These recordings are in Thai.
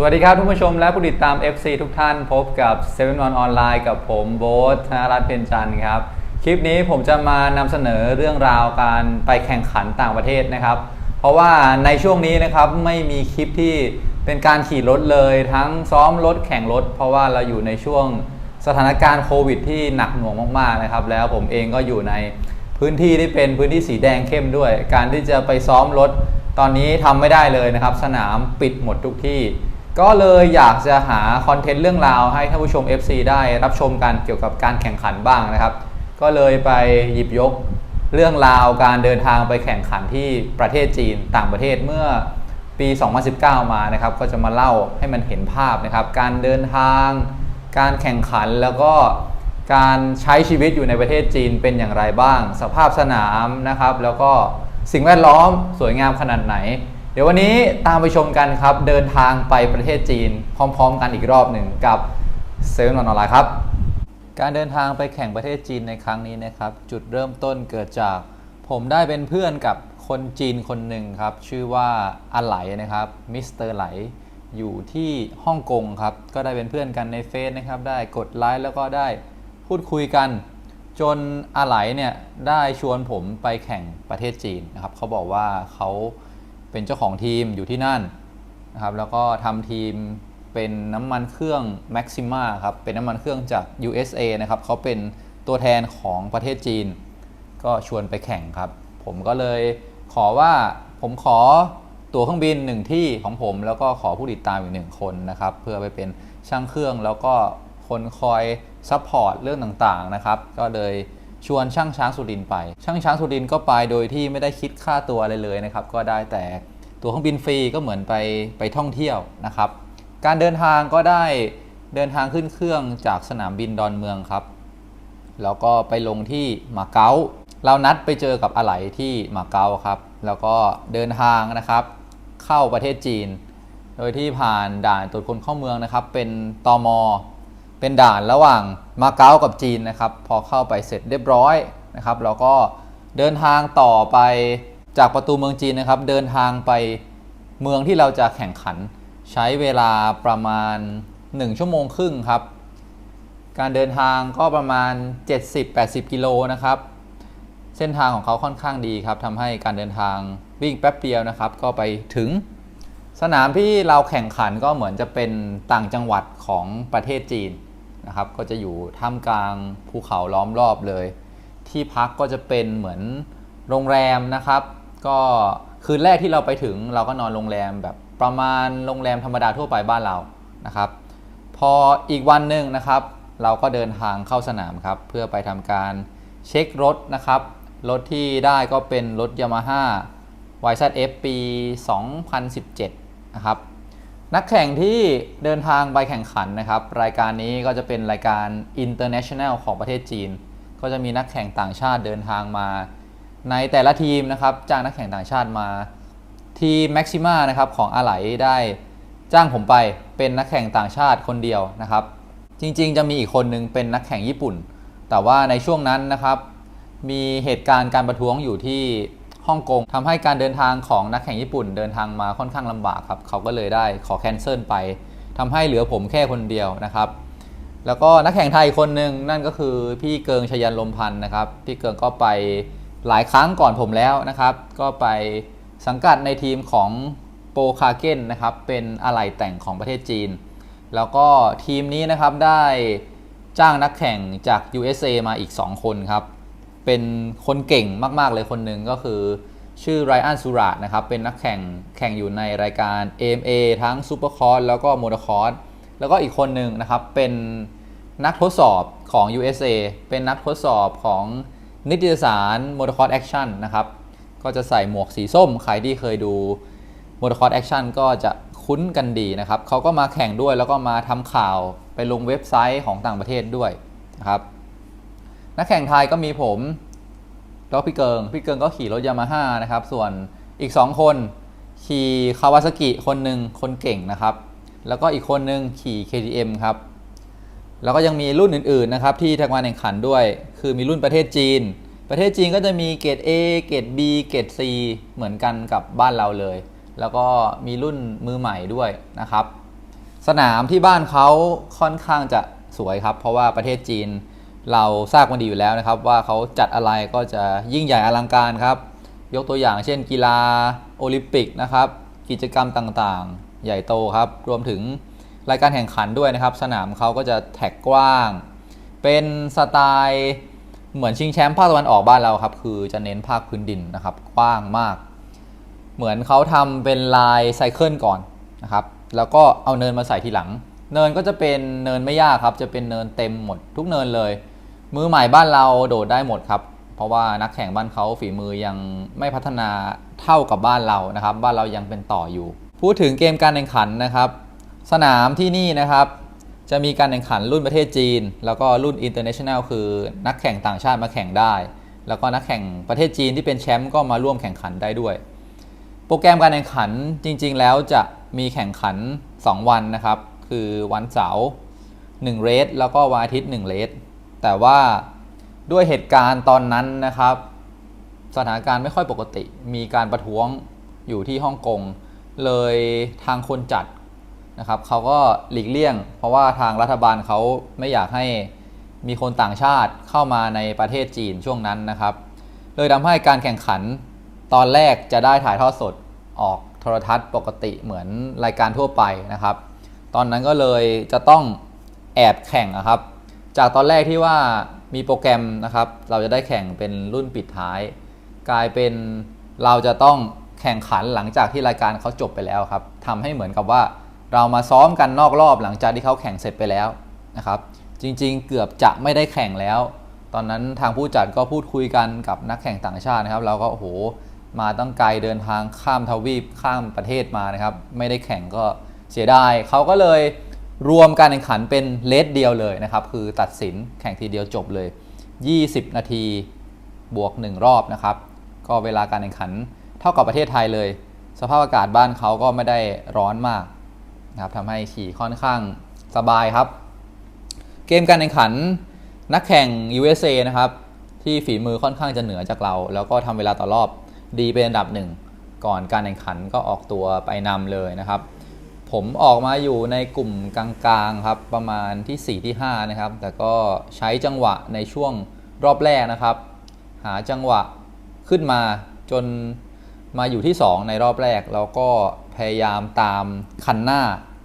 สวัสดีครับทุกผู้ชมและผู้ติดตาม FC ทุกท่านพบกับ7 1ออนไลน์กับผมโบ๊ทธนรัตน์เพ็ญจันทร์ครับ คลิปนี้ผมจะมานำเสนอเรื่องราวการไปแข่งขันต่างประเทศนะครับ เพราะว่าในช่วงนี้นะครับไม่มีคลิปที่เป็นการขี่รถเลยทั้งซ้อมรถแข่งรถ เพราะว่าเราอยู่ในช่วงสถานการณ์โควิดที่หนักหน่วงมากๆนะครับ แล้วผมเองก็อยู่ในพื้นที่ที่เป็นพื้นที่สีแดงเข้มด้วย การที่จะไปซ้อมรถตอนนี้ทำไม่ได้เลยนะครับ สนามปิดหมดทุกที่ ก็เลยอยากจะหาคอนเทนต์เรื่องราวให้ท่านผู้ชม FC ได้รับชมกันเกี่ยวกับการแข่งขันบ้างนะครับ ก็เลยไปหยิบยกเรื่องราวการเดินทางไปแข่งขันที่ประเทศจีนต่างประเทศเมื่อปี 2019 มานะครับ ก็จะมาเล่าให้มันเห็นภาพนะครับ การเดินทาง การแข่งขันแล้วก็การใช้ชีวิตอยู่ในประเทศจีนเป็นอย่างไรบ้าง สภาพสนามนะครับ แล้วก็สิ่งแวดล้อมสวยงามขนาดไหน เดี๋ยววันนี้ตามไปชมกันครับ เดินทางไปประเทศจีน พร้อม ๆ กันอีกรอบหนึ่งกับเซเว่นออนไลน์ครับ การเดินทางไปแข่งประเทศจีนในครั้งนี้นะครับ จุดเริ่มต้นเกิดจาก ผมได้เป็นเพื่อนกับคนจีนคนหนึ่งครับ ชื่อว่าอาไหลนะครับมิสเตอร์ไหลอยู่ที่ฮ่องกงครับ ก็ได้เป็นเพื่อนกันในเฟซนะครับ ได้กดไลค์แล้วก็ได้พูดคุยกัน จนอาไหลเนี่ยได้ชวนผมไปแข่งประเทศจีนนะครับเขาบอกว่าเขา เป็นเจ้าของทีมอยู่ที่นั่นนะครับแล้วก็ทำทีมเป็นน้ำมันเครื่อง Maxima ครับเป็นน้ำมันเครื่องจาก USA นะครับเขาเป็นตัวแทนของประเทศจีน ก็ชวนไปแข่งครับ ผมก็เลยขอว่าผมขอตั๋วเครื่องบินหนึ่งที่ของผม แล้วก็ขอผู้ติดตามอีกหนึ่งคนนะครับ เพื่อไปเป็นช่างเครื่องแล้วก็คนคอยซัพพอร์ตเรื่องต่างๆนะครับ ก็เลย ชวนช่างช้างสุรินไป ช่างช้างสุรินก็ไปโดยที่ไม่ได้คิดค่าตัวอะไรเลยนะครับ ก็ได้แต่ตั๋วเครื่องบินฟรีก็เหมือนไปไปท่องเที่ยวนะครับ การเดินทางก็ได้เดินทางขึ้นเครื่องจากสนามบินดอนเมืองครับ แล้วก็ไปลงที่มาเก๊า เรานัดไปเจอกับอะไหล่ที่มาเก๊าครับ แล้วก็เดินทางนะครับ เข้าประเทศจีน โดยที่ผ่านด่านตรวจคนเข้าเมืองนะครับ เป็นตอม เป็นด่านระหว่างมาเก๊ากับจีนนะครับ พอเข้าไปเสร็จเรียบร้อยนะครับ เราก็เดินทางต่อไปจากประตูเมืองจีนนะครับ เดินทางไปเมืองที่เราจะแข่งขันใช้เวลาประมาณ 1 ชั่วโมงครึ่งครับ การเดินทางก็ประมาณ 70-80 กิโลนะครับ เส้นทางของเขาค่อนข้างดีครับทำให้การเดินทางวิ่งแป๊บเดียวนะครับ ก็ไปถึงสนามที่เราแข่งขันก็เหมือนจะเป็นต่างจังหวัดของประเทศจีน นะครับ ก็จะอยู่ท่ามกลางภูเขาล้อมรอบเลย ที่พักก็จะเป็นเหมือนโรงแรมนะครับ ก็คืนแรกที่เราไปถึงเราก็นอนโรงแรมแบบประมาณโรงแรมธรรมดาทั่วไปบ้านเรานะครับ พออีกวันหนึ่งนะครับ เราก็เดินทางเข้าสนามครับเพื่อไปทำการเช็ครถนะครับ รถที่ได้ก็เป็นรถ Yamaha YZF ปี 2017 นะครับ นักแข่งที่เดินทางไปแข่งขันนะครับ รายการนี้ก็จะเป็นรายการ International ของประเทศจีน ก็จะมีนักแข่งต่างชาติเดินทางมา ในแต่ละทีมนะครับ จ้างนักแข่งต่างชาติมา ทีม Maxima นะครับของอาไหลได้จ้างผมไปเป็นนักแข่งต่างชาติคนเดียวนะครับ จริงๆ จะมีอีกคนนึงเป็นนักแข่งญี่ปุ่น แต่ว่าในช่วงนั้นนะครับ มีเหตุการณ์การประท้วงอยู่ที่ ฮ่องกงทำให้การเดินทางของนักแข่งญี่ปุ่นเดินทางมาค่อนข้างลำบากครับเขาก็เลยได้ขอแคนเซิลไปทำให้เหลือผมแค่คนเดียวนะครับแล้วก็นักแข่งไทยคนหนึ่งนั่นก็คือพี่เกิงชยันลมพันธ์นะครับพี่เกิงก็ไปหลายครั้งก่อนผมแล้วนะครับ ก็ไปสังกัดในทีมของโปคาเก้นนะครับเป็นอะไหล่แต่งของประเทศจีน แล้วก็ทีมนี้นะครับได้จ้างนักแข่งจาก USA มาอีก 2 คนครับ เป็นคนเก่งมากๆเลยคนหนึ่งก็คือ ชื่อไรอันสุราตนะครับ เป็นนักแข่งแข่งอยู่ในรายการ AMA ทั้งซูเปอร์คอร์สแล้วก็โมโตคอร์สแล้วก็อีกคนหนึ่งนะครับ เป็นนักทดสอบของ USA เป็นนักทดสอบของนิตยสาร m o t o c r o s s Action นนะครับ ก็จะใส่หมวกสีส้ม ใครที่เคยดู m o t o c r o s s Action ก็จะคุ้นกันดีนะครับเขาก็มาแข่งด้วยแล้วก็มาทำข่าวไปลงเว็บไซต์ของต่างประเทศด้วยนะครับ นักแข่งไทยก็มีผมแล้วพี่เกิง พี่เกิงก็ขี่รถยามาฮ่านะครับ ส่วนอีก 2 คนขี่คาวาซากิคนหนึ่งคนเก่งนะครับ แล้วก็อีกคนหนึ่งขี่ KTM ครับ แล้วก็ยังมีรุ่นอื่นๆนะครับที่ทางการแข่งขันด้วย คือมีรุ่นประเทศจีน ประเทศจีนก็จะมีเกรด A เกรด B เกรด C เหมือนกันกับบ้านเราเลย แล้วก็มีรุ่นมือใหม่ด้วยนะครับ สนามที่บ้านเขาค่อนข้างจะสวยครับ เพราะว่าประเทศจีน เราทราบกันดีอยู่แล้วนะครับ ว่าเขาจัดอะไรก็จะยิ่งใหญ่อลังการครับ ยกตัวอย่างเช่น กีฬาโอลิมปิกนะครับ กิจกรรมต่างๆ ใหญ่โตครับ รวมถึงรายการแข่งขันด้วยนะครับ สนามเขาก็จะแท็กกว้าง เป็นสไตล์เหมือนชิงแชมป์ภาคตะวันออกบ้านเราครับ คือจะเน้นภาคพื้นดินนะครับ กว้างมาก เหมือนเขาทำเป็นลายไซเคิลก่อนนะครับ แล้วก็เอาเนินมาใส่ทีหลัง เนินก็จะเป็นเนินไม่ยากครับ จะเป็นเนินเต็มหมดทุกเนินเลย มือใหม่บ้านเราโดดได้หมดครับ เพราะว่านักแข่งบ้านเขาฝีมือยังไม่พัฒนาเท่ากับบ้านเรานะครับ บ้านเรายังเป็นต่ออยู่ พูดถึงเกมการแข่งขันนะครับ สนามที่นี่นะครับ จะมีการแข่งขันรุ่นประเทศจีน แล้วก็รุ่น international คือนักแข่งต่างชาติมาแข่งได้ แล้วก็นักแข่งประเทศจีนที่เป็นแชมป์ก็มาร่วมแข่งขันได้ด้วย โปรแกรมการแข่งขันจริง ๆ แล้วจะมีแข่งขัน 2 วันนะครับ คือวันเสาร์1เรสแล้วก็วันอาทิตย์1เรส แต่ว่าด้วยเหตุการณ์ตอนนั้นนะครับ สถานการณ์ไม่ค่อยปกติ มีการประท้วงอยู่ที่ฮ่องกง เลยทางคนจัดนะครับเขาก็หลีกเลี่ยง เพราะว่าทางรัฐบาลเขาไม่อยากให้มีคนต่างชาติเข้ามาในประเทศจีนช่วงนั้นนะครับ เลยทำให้การแข่งขันตอนแรกจะได้ถ่ายทอดสดออกโทรทัศน์ปกติเหมือนรายการทั่วไปนะครับ ตอนนั้นก็เลยจะต้องแอบแข่งนะครับ จากตอนแรกที่ว่ามีโปรแกรมนะครับ เราจะได้แข่งเป็นรุ่นปิดท้าย กลายเป็นเราจะต้องแข่งขันหลังจากที่รายการเขาจบไปแล้วครับทำให้เหมือนกับว่าเรามาซ้อมกันนอกรอบหลังจากที่เขาแข่งเสร็จไปแล้วนะครับ จริงๆ เกือบจะไม่ได้แข่งแล้ว ตอนนั้นทางผู้จัดก็พูดคุยกันกับนักแข่งต่างชาตินะครับ เราก็โอ้โหมาตั้งไกลเดินทางข้ามทวีปข้ามประเทศมานะครับ ไม่ได้แข่งก็เสียดายเขาก็เลย รวมการแข่งขันเป็นเลสเดียวเลยนะครับ คือตัดสินแข่งทีเดียวจบเลย 20 นาทีบวก 1 รอบนะครับ ก็เวลาการแข่งขันเท่ากับประเทศไทยเลย สภาพอากาศบ้านเขาก็ไม่ได้ร้อนมากนะครับทำให้ขี่ค่อนข้างสบายครับ เกมการแข่งขันนักแข่ง USA นะครับที่ฝีมือค่อนข้างจะเหนือจากเรา แล้วก็ทำเวลาต่อรอบดีเป็นอันดับหนึ่งก่อนการแข่งขันก็ออกตัวไปนำเลยนะครับ ผมออกมาอยู่ในกลุ่มกลางๆครับประมาณที่4ที่5นะครับ แต่ก็ใช้จังหวะในช่วงรอบแรกนะครับ หาจังหวะขึ้นมาจนมาอยู่ที่ 2 ในรอบแรก แล้วก็พยายามตามคันหน้า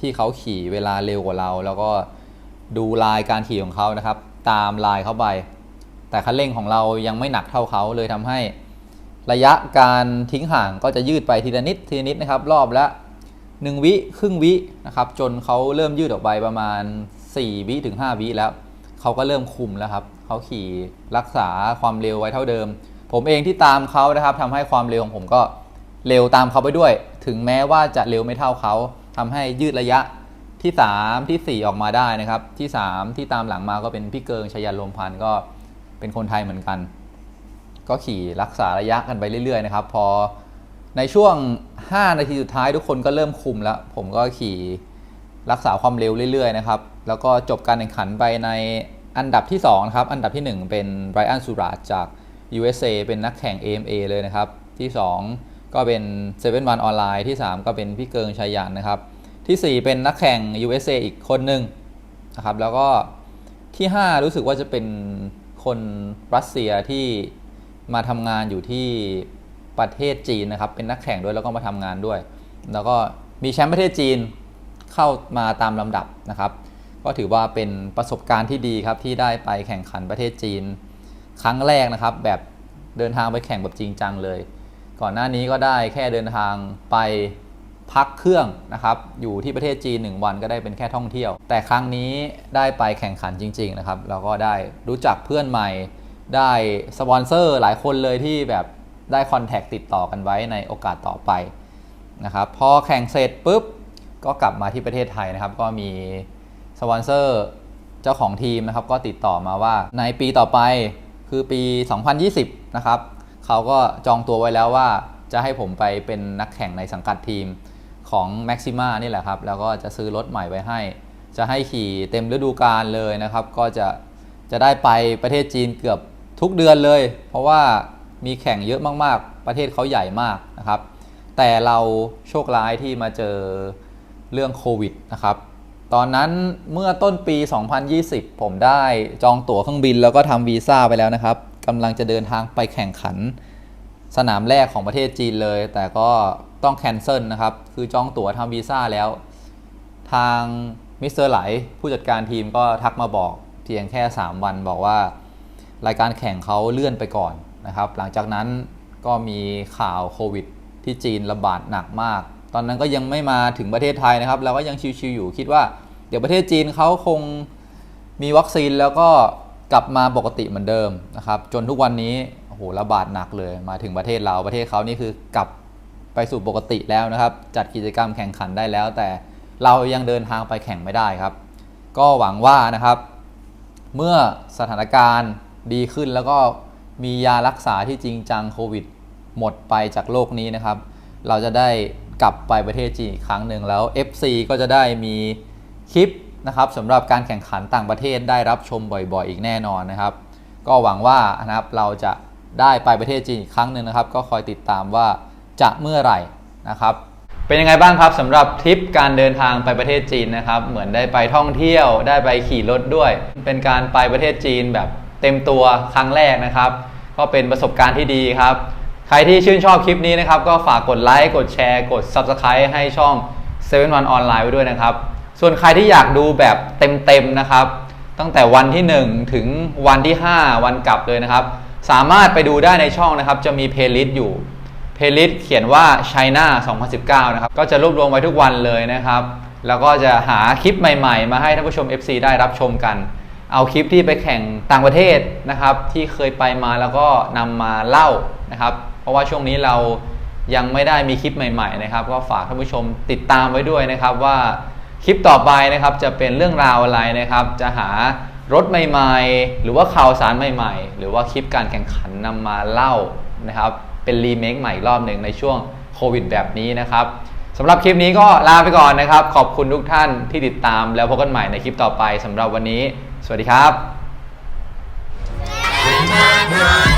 ที่เขาขี่เวลาเร็วกว่าเรา แล้วก็ดูลายการขี่ของเขานะครับ ตามลายเข้าไป แต่คันเร่งของเรายังไม่หนักเท่าเขาเลยทำให้ ระยะการทิ้งห่างก็จะยืดไปทีละนิดทีละนิดนะครับ รอบละ 1 วิครึ่งวินะครับจนเขาเริ่มยืดออกไปประมาณ 4 วิถึง 5 วิแล้วเขาก็เริ่มคุมแล้วครับเขาขี่รักษาความเร็วไว้เท่าเดิม ผมเองที่ตามเขานะครับทำให้ความเร็วของผมก็เร็วตามเขาไปด้วย ถึงแม้ว่าจะเร็วไม่เท่าเขาทำให้ยืดระยะที่ 3 ที่ 4 ออกมาได้นะครับ ที่ 3 ที่ตามหลังมาก็เป็นพี่เกิงชยันลมพันธ์ก็เป็นคนไทยเหมือนกัน ก็ขี่รักษาระยะกันไปเรื่อยๆนะครับ พอ ในช่วง 5 นาทีสุดท้ายทุกคนก็เริ่มคุมแล้ว ผมก็ขี่รักษาความเร็วเรื่อยๆนะครับ แล้วก็จบการแข่งขันไปในอันดับที่2นะครับ อันดับที่ 1 เป็นไรอันสุราจาก USA เป็นนักแข่ง AMA เลยนะครับ ที่ 2 ก็เป็น7 One ออนไลน์ที่ 3 ก็เป็นพี่เกิงชัยยันนะครับ ที่ 4 เป็นนักแข่ง USA อีกคนหนึ่งนะครับ แล้วก็ที่ 5 รู้สึกว่าจะเป็นคนรัสเซียที่มาทำงานอยู่ที่ ประเทศจีนนะครับ เป็นนักแข่งด้วยแล้วก็มาทำงานด้วย แล้วก็มีแชมป์ประเทศจีนเข้ามาตามลำดับนะครับ ก็ถือว่าเป็นประสบการณ์ที่ดีครับที่ได้ไปแข่งขันประเทศจีน ครั้งแรกนะครับ แบบเดินทางไปแข่งแบบจริงจังเลย ก่อนหน้านี้ก็ได้แค่เดินทางไปพักเครื่องนะครับอยู่ที่ประเทศจีน 1 วันก็ได้เป็นแค่ท่องเที่ยว แต่ครั้งนี้ได้ไปแข่งขันจริง ๆ นะครับแล้วก็ได้รู้จักเพื่อนใหม่ ได้สปอนเซอร์หลายคนเลยที่แบบ ได้คอนแทคติดต่อกันไว้ในโอกาสต่อไปนะครับพอแข่งเสร็จปุ๊บก็กลับมาที่ประเทศไทยนะครับ ก็มีสปอนเซอร์เจ้าของทีมนะครับ ก็ติดต่อมาว่าในปีต่อไปคือปี 2020 นะครับเขาก็จองตัวไว้แล้วว่าจะให้ผมไปเป็นนักแข่งในสังกัดทีมของ Maxima นี่แหละครับ แล้วก็จะซื้อรถใหม่ไว้ให้ จะให้ขี่เต็มฤดูกาลเลยนะครับ ก็จะจะได้ไปประเทศจีนเกือบทุกเดือนเลย เพราะว่า มีแข่งเยอะมากๆ ประเทศเขาใหญ่มากนะครับ แต่เราโชคร้ายที่มาเจอเรื่องโควิดนะครับ ตอนนั้นเมื่อต้นปี 2020 ผมได้จองตั๋วเครื่องบินแล้วก็ทำวีซ่าไปแล้วนะครับกำลังจะเดินทางไปแข่งขันสนามแรกของประเทศจีนเลย แต่ก็ต้องแคนเซิลนะครับ คือจองตั๋วทำวีซ่าแล้ว ทางมิสเตอร์ไหลผู้จัดการทีมก็ทักมาบอกเพียงแค่ 3 วันบอกว่ารายการแข่งเขาเลื่อนไปก่อน นะครับ หลังจากนั้นก็มีข่าวโควิด ที่จีนระบาดหนักมาก ตอนนั้นก็ยังไม่มาถึงประเทศไทยนะครับ เราก็ยังชิวๆอยู่คิดว่า เดี๋ยวประเทศจีนเขาคงมีวัคซีนแล้วก็กลับมาปกติเหมือนเดิมนะครับ จนทุกวันนี้โอ้โหระบาดหนักเลย มาถึงประเทศเราประเทศเขานี่คือกลับไปสู่ปกติแล้วนะครับ จัดกิจกรรมแข่งขันได้แล้ว แต่เรายังเดินทางไปแข่งไม่ได้ครับ ก็หวังว่านะครับ เมื่อสถานการณ์ดีขึ้นแล้วก็ มียารักษาที่จริงจังโควิด หมดไปจากโลกนี้นะครับ เราจะได้กลับไปประเทศจีนอีกครั้งหนึ่งแล้ว FC ก็จะได้มีคลิปนะครับสำหรับการแข่งขันต่างประเทศได้รับชมบ่อยๆ อีกแน่นอนนะครับ ก็หวังว่านะครับเราจะได้ไปประเทศจีนอีกครั้งหนึ่งนะครับ ก็คอยติดตามว่าจะเมื่อไหร่นะครับ เป็นยังไงบ้างครับสำหรับทริปการเดินทางไปประเทศจีนนะครับ เหมือนได้ไปท่องเที่ยวได้ไปขี่รถด้วย เป็นการไปประเทศจีนแบบ เต็มตัวครั้งแรกนะครับ ก็เป็นประสบการณ์ที่ดีครับ ใครที่ชื่นชอบคลิปนี้นะครับ ก็ฝากกดไลค์กดแชร์ กด Subscribe ให้ช่อง7 One Online ไว้ด้วยนะครับ ส่วนใครที่อยากดูแบบเต็มๆนะครับ ตั้งแต่วันที่ 1 ถึงวันที่ 5 วันกลับเลยนะครับ สามารถไปดูได้ในช่องนะครับ จะมีเพลย์ลิสต์อยู่เพลย์ลิสต์เขียนว่า China 2019 นะครับ ก็จะรวบรวมไว้ทุกวันเลยนะครับ แล้วก็จะหาคลิปใหม่ ๆ มาให้ท่านผู้ชม FC ได้รับชมกัน เอาคลิปที่ไปแข่งต่างประเทศนะครับ ที่เคยไปมาแล้วก็นำมาเล่านะครับ เพราะว่าช่วงนี้เรายังไม่ได้มีคลิปใหม่ ๆ นะครับ ก็ฝากท่านผู้ชมติดตามไว้ด้วยนะครับว่าคลิปต่อไปนะครับจะเป็นเรื่องราวอะไรนะครับ จะหารถใหม่ๆ หรือว่าข่าวสารใหม่ ๆ หรือว่าคลิปการแข่งขันนำมาเล่านะครับ เป็นรีเมคใหม่อีกรอบหนึ่งในช่วงโควิดแบบนี้นะครับสำหรับคลิปนี้ก็ลาไปก่อนนะครับ ขอบคุณทุกท่านที่ติดตามแล้วพบกันใหม่ในคลิปต่อไปสำหรับวันนี้ สวัสดีครับ